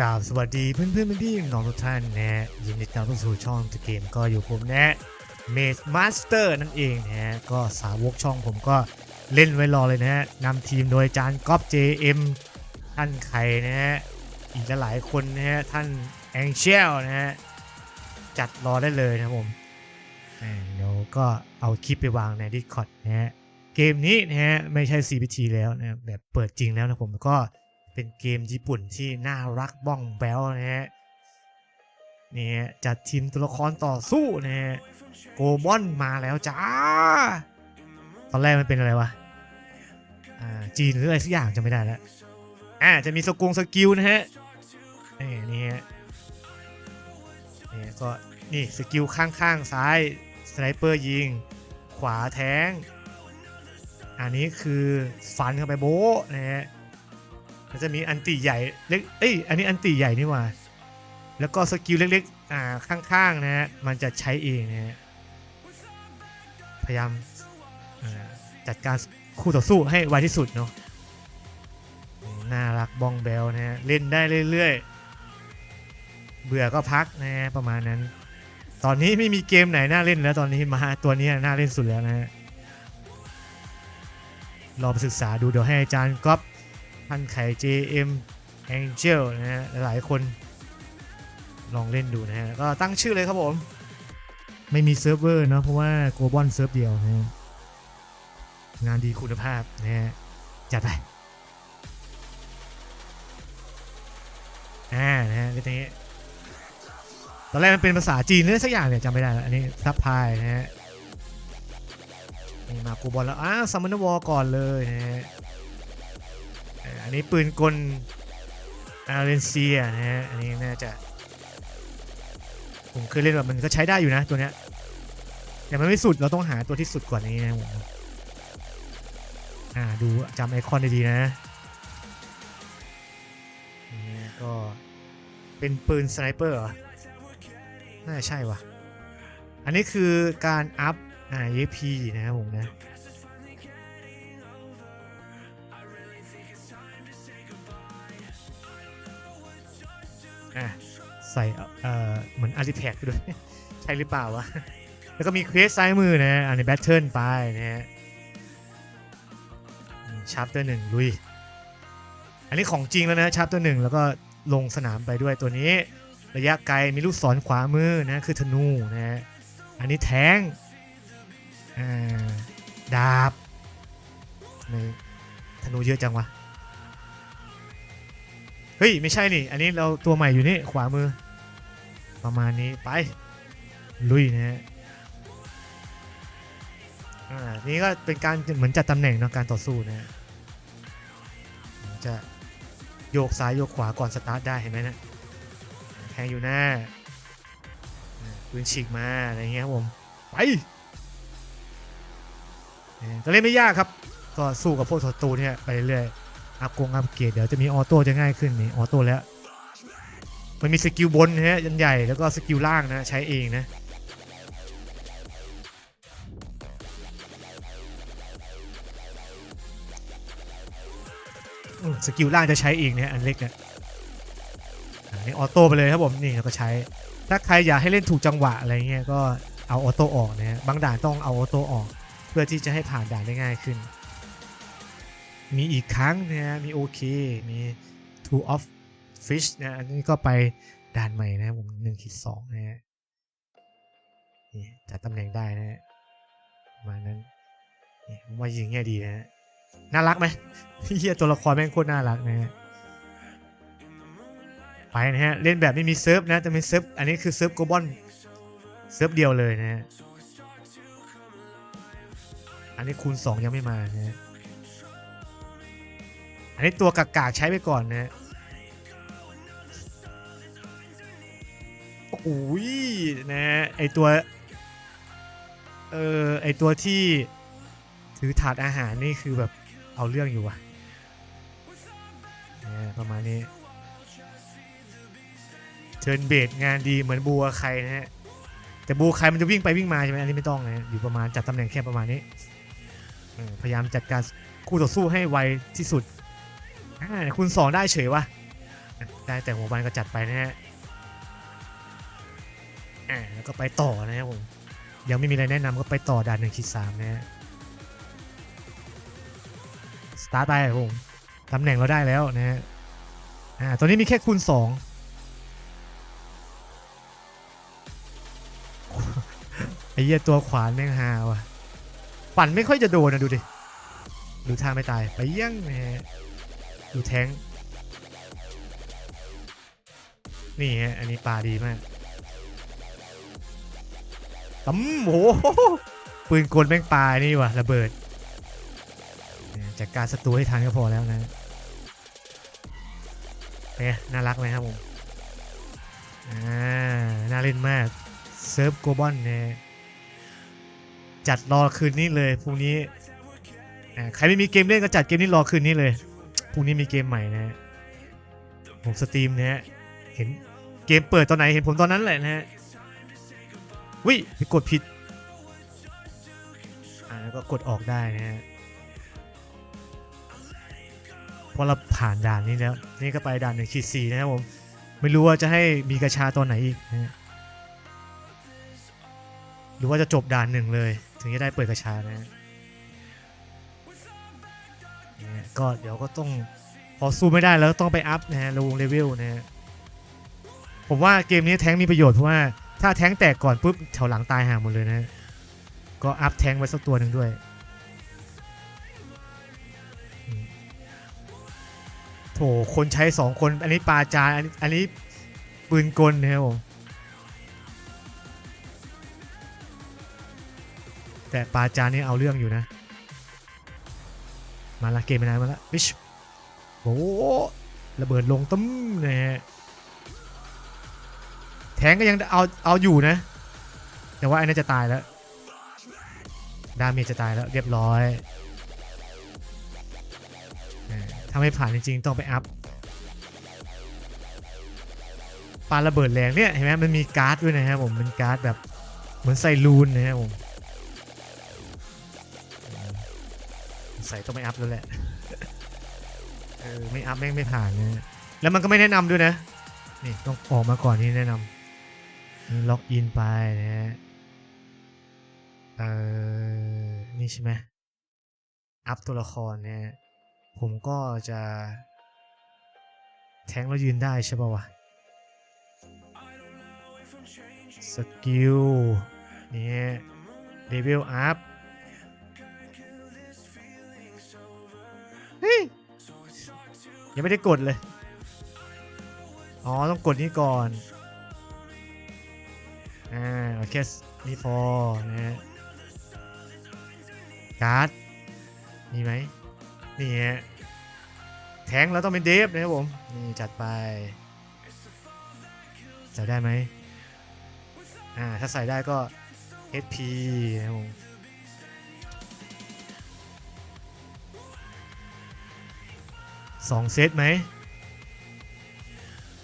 กราบสวัสดีเพื่อนเพื่อนๆพี่ๆน้องทุกท่านนะ ยินดีต้อนรับสู่ช่องเกมก็อยู่ผมนะเมดมาสเตอร์นั่นเองนะฮะก็สาวกช่องผมก็เล่นไว้รอเลยนะฮะนำทีมโดยจานก๊อฟ JM ท่านไข่นะฮะ อีกหลายคนนะฮะ ท่านแองเชลนะฮะ จัดรอได้เลยนะผมเดี๋ยวก็เอาคลิปไปวางใน Discord นะฮะ เกมนี้นะฮะ ไม่ใช่ CPT แล้วนะแบบเปิดจริงแล้วนะผมก็ เป็นเกมญี่ปุ่นที่น่ารักบ้องแบลนะฮะนี่ฮะจัดทีมตัวละครต่อสู้นะฮะโกบอนมาแล้วจ้า ตอนแรกมันเป็นอะไรวะอ่าจีนหรืออะไรสักอย่างจะไม่ได้แล้วอ่าจะมีสกงสกิลนะฮะนี่นี่ฮะนี่ก็นี่สกิลข้างๆซ้ายสไนเปอร์ยิง ขวาแทง อันนี้คือฟันเข้าไปโบ๊ะนะฮะ มันจะมีอันติใหญ่เล็กเอ้ยอันนี้อันติใหญ่นี่หว่า แล้วก็สกิลเล็กๆอ่าข้างๆนะฮะมันจะใช้เองนะฮะพยายามอ่าจัดการคู่ต่อสู้ให้ไวที่สุดเนาะน่ารักบองเบลนะฮะเล่นได้เรื่อยๆ เบื่อก็พักนะฮะประมาณนั้น ตอนนี้ไม่มีเกมไหนน่าเล่นแล้วตอนนี้มาตัวนี้น่าเล่นสุดแล้วนะฮะรอไปศึกษาดูเดี๋ยวให้อาจารย์ก๊อฟ ท่านไข่ JM Angel นะฮะหลายคนลองเล่นดูนะฮะ ก็ตั้งชื่อเลยครับผม ไม่มีเซิร์ฟเวอร์เนอะเพราะว่าโกลบอลเซิร์ฟเดียวนะฮะงานดีคุณภาพนะฮะ จัดไปอ่านะฮะเรื่องนี้ตอนแรกมันเป็นภาษาจีนหรือสักอย่างเนี่ยจำไม่ได้แล้วอันนี้ซับพายนะฮะนี่มาโกลบอลแล้วอ้าซัมมอนวอลก่อนเลยนะฮะ อันนี้ปืนกลอาเรนเซียนะฮะ อันนี้น่าจะ ผมเคยเล่นแบบมันก็ใช้ได้อยู่นะตัวเนี้ยแต่มันไม่สุดเราต้องหาตัวที่สุดกว่านี้นะผมอ่าดูจำไอคอนดีๆนะนี่ก็เป็นปืนสไนเปอร์เหรอ น่าจะใช่ว่ะ อันนี้คือการอัพอ่า EP นะครับผมนะ อะใส่เอ่อเหมือนอาริแท็กด้วย ใช่หรือเปล่าวะ แล้วก็มีเควสซ้ายมือนะอันนี้แบทเทิลไปนะฮะชาร์ปตอร์หนึ่งลุย อันนี้ของจริงแล้วนะชาร์ปตอร์หนึ่งแล้วก็ลงสนามไปด้วยตัวนี้ ระยะไกลมีลูกศรขวามือนะคือธนูนะฮะอันนี้แทงดาบธนูเยอะจังวะ เฮ้ย ไม่ใช่นี่ อันนี้เราตัวใหม่อยู่นี่ ขวามือ ประมาณนี้ไป ลุยนะฮะอ่านี่ก็เป็นการเหมือนจัดตำแหน่งเนาะการต่อสู้นะฮะจะโยกซ้ายโยกขวาก่อนสตาร์ทได้เห็นไหมนะแทงอยู่หน้าปืนฉีกมาอะไรเงี้ยครับผมไปก็เล่นไม่ยากครับ ก็สู้กับพวกศัตรูเนี่ยไปเรื่อยๆ อัพกงอัพเกรดเดี๋ยวจะมีออโต้จะง่ายขึ้นนี่ออโต้แล้ว มันมีสกิลบนนะฮะยันใหญ่แล้วก็สกิลล่างนะใช้เองนะสกิลล่างจะใช้เองเนี่ยอันเล็กเนี่ยอันนี้ออโต้ไปเลยครับผมนี่เราก็ใช้ ถ้าใครอยากให้เล่นถูกจังหวะอะไรเงี้ยก็เอาออโต้ออกนะฮะบางด่านต้องเอาออโต้ออก เพื่อที่จะให้ผ่านด่านได้ง่ายขึ้น มีอีกครั้งนะฮะมีโอเค มี two of fish นะอันนี้ก็ไปด่านใหม่นะผมหนึ่งขีดสองนะฮะนี่จัดตำแหน่งได้นะฮะประมาณนั้นนี่ผมว่ายิงเงี้ยดีนะฮะน่ารักไหมเฮียตัวละครแม่งโคตรน่ารักนะฮะไปนะฮะ เล่นแบบไม่มีเซิร์ฟนะจะมีเซิร์ฟอันนี้คือเซิร์ฟโกบอลเซิร์ฟเดียวเลยนะฮะอันนี้คูณ 2 ยังไม่มานะฮะ อันนี้ตัวกากากๆใช้ไปก่อนนะฮะโอ้ยนะฮะไอตัว เออไอตัวที่ถือถาดอาหารนี่คือแบบเอาเรื่องอยู่ว่ะนะประมาณนี้เชิญเบสงานดีเหมือนบัวใครนะฮะแต่บัวใครมันจะวิ่งไปวิ่งมาใช่ไหมอันนี้ไม่ต้องนะฮะอยู่ประมาณจัดตำแหน่งแค่ประมาณนี้พยายามจัดการคู่ต่อสู้ให้ไวที่สุด อ่าคุณสองได้เฉยวะได้แต่หัววันก็จัดไปนะฮะอ่าแล้วก็ไปต่อนะครับผมยังไม่มีอะไรแนะนำก็ไปต่อด่านหนึ่งขีดสามนะฮะสตาร์ทไปครับผมตำแหน่งเราได้แล้วนะฮะอ่าตัวนี้มีแค่คูณสองไอ้เหี้ยตัวขวานแม่งฮาว่ะปั่นไม่ค่อยจะโดนนะดูดิ ดูทางไม่ตายไปเยี่ยงนะฮะ ดูแทงนี่ฮะ อันนี้ปลาดีมากตั้มโห ปืนกลแม่งปลานี่ว่ะระเบิด จัดการศัตรูให้ทันก็พอแล้วนะเป็นไงน่ารักไหมครับผม อ่า น่าเล่นมาก เซิร์ฟโกบอลเนี่ยจัดรอคืนนี้เลยพรุ่งนี้ใครไม่มีเกมเล่นก็จัดเกมนี้รอคืนนี้เลย พรุ่งนี้มีเกมใหม่นะฮะผมสตรีมนะฮะเห็นเกมเปิดตอนไหนเห็นผมตอนนั้นแหละนะฮะวิไปกดผิดอ่าแล้วก็กดออกได้นะฮะเพราะเราผ่านด่านนี้แล้ว นี่ก็ไปด่านหนึ่งขีดสี่นะครับผมไม่รู้ว่าจะให้มีกระชาตอนไหนอีกนะฮะหรือว่าจะจบด่านหนึ่งเลย ถึงจะได้เปิดกระชานะฮะ ก็เดี๋ยวก็ต้องพอสู้ไม่ได้แล้วต้องไปอัพนะฮะลงเลเวลนะฮะผมว่าเกมนี้แท้งมีประโยชน์เพราะว่าถ้าแท้งแตกก่อนปุ๊บแถวหลังตายห่าหมดเลยนะ ก็อัพแท้งไว้สักตัวหนึ่งด้วย โถคนใช้สองคน อันนี้ปาจานอันนี้อันนี้ปืนกลนะครับผมแต่ปาจานนี่เอาเรื่องอยู่นะ มาละเกมไปไหนมาละวิชโอ้ระเบิดลงตึ้มนะฮะแทงก็ยังเอาเอาอยู่นะ แต่ว่าไอ้น่าจะตายแล้ว ดาเมจจะตายแล้วเรียบร้อยอ่าถ้าไม่ผ่านจริงๆ ต้องไปอัพปาระเบิดแรงเนี่ยเห็นไหมมันมีการ์ดด้วยนะครับผมมันการ์ดแบบเหมือนใส่รูนนะครับผม ใส่ต้องไม่อัพแล้วแหละ เออไม่อัพแม่งไม่ผ่านนะแล้วมันก็ไม่แนะนำด้วยนะ นี่ต้องออกมาก่อนนี่แนะนำล็อกอินไปนะฮะ เออนี่ใช่ไหมอัพตัวละครเนี่ยผมก็จะ แทงแล้วยืนได้ใช่ป่าวะสกิลนี่เลเวลอัพ ยังไม่ได้กดเลย อ๋อ ต้องกดนี่ก่อน อ่าโอเคนี่พอนะฮะการ์ดมีไหมนี่ฮะแทงเราต้องเป็นเดฟนะครับผม นี่จัดไป ใส่ได้ไหมอ่า ถ้าใส่ได้ก็ SP นะครับผม สองเซตไหม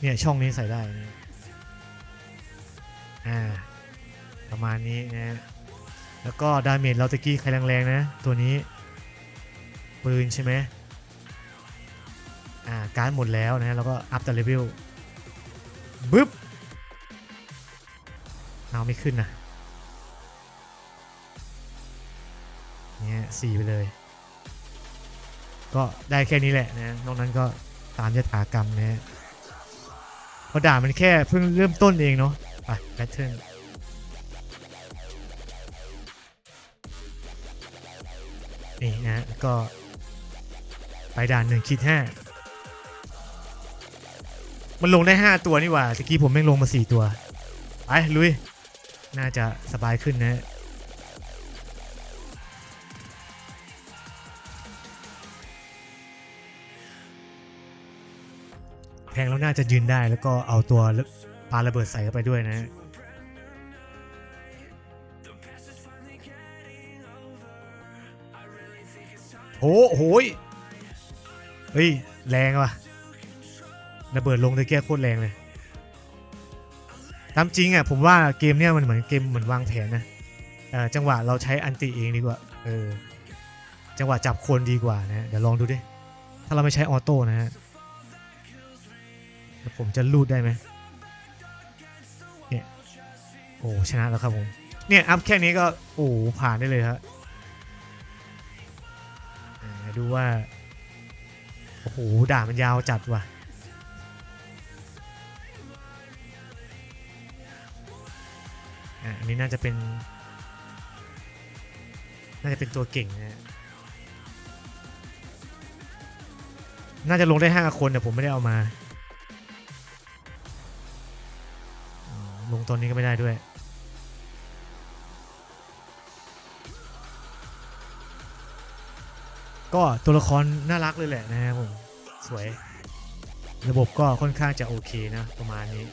เนี่ยช่องนี้ใส่ได้นะอ่าประมาณนี้นะแล้วก็ดาเมจเราตะกี้ใครแรงๆนะตัวนี้ปืนใช่ไหมอ่าการหมดแล้วนะแล้วก็อัพแต่เลเวลบึ๊บเอาไม่ขึ้นนะเนี่ยสี่ไปเลย ก็ได้แค่นี้แหละนะนอกนั้นก็ตามยถากรรมนะฮะเพราะด่ามันแค่เพิ่งเริ่มต้นเองเนาะไปแพทเทิร์นนี่นะก็ไปด่านหนึ่งคิดห้ามันลงได้ 5 ตัวนี่หว่าตะกี้ผมแม่งลงมา 4 ตัว ไป ลุย น่าจะสบายขึ้นนะ แทงแล้วน่าจะยืนได้ แล้วก็เอาตัวปาระเบิดใส่เข้าไปด้วยนะโอ้โหยเฮ้ย แรงว่ะระเบิดลงตะเกียโคตรแรงเลยตามจริงอะผมว่าเกมเนี้ยมันเหมือนเกมเหมือนวางแผนนะจังหวะเราใช้อันติเองดีกว่าเออจังหวะจับคนดีกว่านะเดี๋ยวลองดูดิ ถ้าเราไม่ใช้ออโต้นะฮะ ผมจะลูดได้ไหมเนี่ยโอ้ชนะแล้วครับผมเนี่ยอัพแค่นี้ก็โอ้ผ่านได้เลยครับดูว่าโอ้โหด่ามันยาวจัดว่ะอะอันนี้น่าจะเป็น น่าจะเป็นตัวเก่งนะฮะน่าจะลงได้ 5 คนแต่ผมไม่ได้เอามา ลงตอนนี้ก็ไม่ได้ด้วย ก็ตัวละครน่ารักเลยแหละนะครับผม สวย ระบบก็ค่อนข้างจะโอเคนะ ประมาณนี้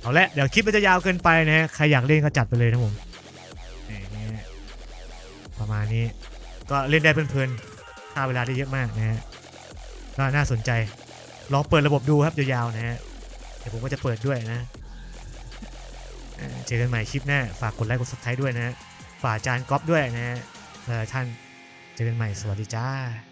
เอาละเดี๋ยวคลิปมันจะยาวเกินไปนะฮะ ใครอยากเล่นก็จัดไปเลยนะผมนี่นะฮะประมาณนี้ ก็เล่นได้เพลินๆค่าเวลาได้เยอะมากนะฮะก็น่าสนใจลองเปิดระบบดูครับยาวๆนะฮะเดี๋ยวผมก็จะเปิดด้วยนะ เจอกันใหม่คลิปหน้า ฝากกดไลค์กดซับสไครต์ด้วยนะฮะฝากอาจารย์ก๊อฟด้วยนะฮะหลายๆท่านเจอกันใหม่สวัสดีจ้า